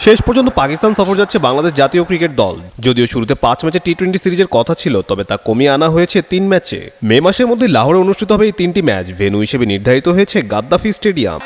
শেষ পর্যন্ত পাকিস্তান সফর যাচ্ছে বাংলাদেশ জাতীয় ক্রিকেট দল। যদিও শুরুতে পাঁচ ম্যাচে টি টোয়েন্টি সিরিজের কথা ছিল, তবে তা কমিয়ে আনা হয়েছে তিন ম্যাচে। মে মাসের মধ্যে লাহোরে অনুষ্ঠিত হবে এই তিনটি ম্যাচ। ভেন্যু হিসেবে নির্ধারিত হয়েছে Gaddafi stadium.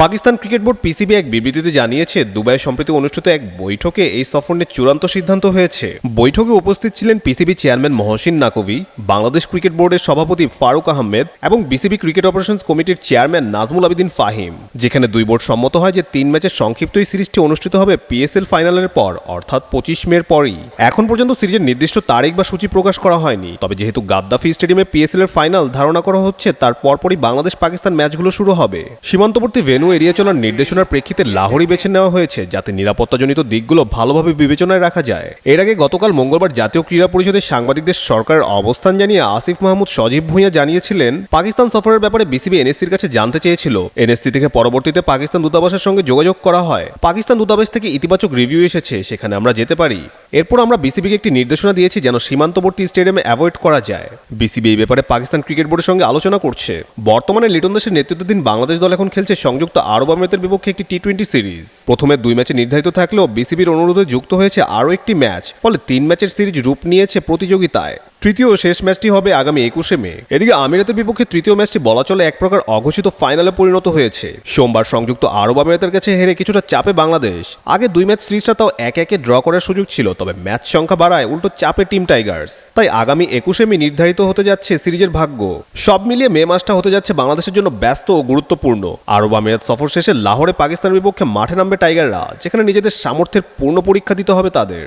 Pakistan cricket board PCB এক বিবৃতিতে জানিয়েছে দুবাইয়ে সম্প্রতি অনুষ্ঠিত এক বৈঠকে এই সফর নিয়ে চূড়ান্ত সিদ্ধান্ত হয়েছে। বৈঠকে উপস্থিত ছিলেন PCB chairman Mohsin Naqvi, Bangladesh cricket বোর্ডের সভাপতি ফারুক আহমেদ এবং বিসিবি ক্রিকেট অপারেশনস কমিটির চেয়ারম্যান নাজমুল আবিদিন ফাহিম। যেখানে দুই বোর্ড সম্মত হয় যে, তিন ম্যাচের সংক্ষিপ্ত এই সিরিজটি অনুষ্ঠিত হবে পিএসএল ফাইনালের পর, অর্থাৎ পঁচিশ মের পরই। এখন পর্যন্ত সিরিজের নির্দিষ্ট তারিখ বা সূচি প্রকাশ করা হয়নি। তবে যেহেতু গাদ্দাফি স্টেডিয়ামে পিএসএল এর ফাইনাল ধারণা করা হচ্ছে, তার পরপরই বাংলাদেশ পাকিস্তান ম্যাচগুলো শুরু হবে। সীমান্তবর্তী ভেন্যু এড়িয়ে চলার নির্দেশনার প্রেক্ষিতে লাহোরই বেছে নেওয়া হয়েছে যাতে নিরাপত্তাজনিত দিকগুলো ভালোভাবে বিবেচনায় রাখা যায়। এর আগে গতকাল মঙ্গলবার জাতীয় ক্রীড়া পরিষদের সাংবাদিকদের সরকারের অবস্থান জানিয়ে আসিফ মাহমুদ সজীব ভূঁইয়া জানিয়েছিলেন, পাকিস্তান সফরের ব্যাপারে বিসিবি এনএসসির কাছে জানতে চেয়েছিল। এনএসসি থেকে পরবর্তীতে পাকিস্তান দূতাবাসের সঙ্গে যোগাযোগ করা হয়। পাকিস্তান দূতাবাস থেকে ইতিবাচক রিভিউ এসেছে, সেখানে আমরা যেতে পারি। এরপর আমরা বিসিবিকে একটি নির্দেশনা দিয়েছি যেন সীমান্তবর্তী স্টেডিয়ামে অ্যাভয়েড করা যায়। বিসিবি এই ব্যাপারে পাকিস্তান ক্রিকেট বোর্ডের সঙ্গে আলোচনা করছে। বর্তমানে লিটন দাসের নেতৃত্বাধীন বাংলাদেশ দল এখন খেলছে সংযুক্ত আরব আমিরাতের বিপক্ষে একটি টি টোয়েন্টি সিরিজ প্রথমে দুই ম্যাচে নির্ধারিত থাকলেও বিসিবির অনুরোধে যুক্ত হয়েছে আরও একটি ম্যাচ, ফলে তিন ম্যাচের সিরিজ রূপ নিয়েছে প্রতিযোগিতায়। তৃতীয় শেষ ম্যাচটি হবে আগামী একুশে মে। এদিকে আমিরাতের বিপক্ষে তৃতীয় ম্যাচটি বলা চলে এক প্রকার অঘোষিত ফাইনালে পরিণত হয়েছে। সোমবার সংযুক্ত আরব আমিরাতের কাছে হেরে কিছুটা চাপে বাংলাদেশ। আগে দুই ম্যাচ সিরিজটা তাও এক একে ড্র করার সুযোগ ছিল, তবে ম্যাচ সংখ্যা বাড়ায় উল্টো চাপে টিম টাইগার্স। তাই আগামী একুশে মে নির্ধারিত হতে যাচ্ছে সিরিজের ভাগ্য। সব মিলিয়ে মে মাসটা হতে যাচ্ছে বাংলাদেশের জন্য ব্যস্ত ও গুরুত্বপূর্ণ। আরব আমিরাত সফর শেষে লাহোরে পাকিস্তানের বিপক্ষে মাঠে নামবে টাইগাররা, যেখানে নিজেদের সামর্থ্যের পূর্ণ পরীক্ষা দিতে হবে তাদের.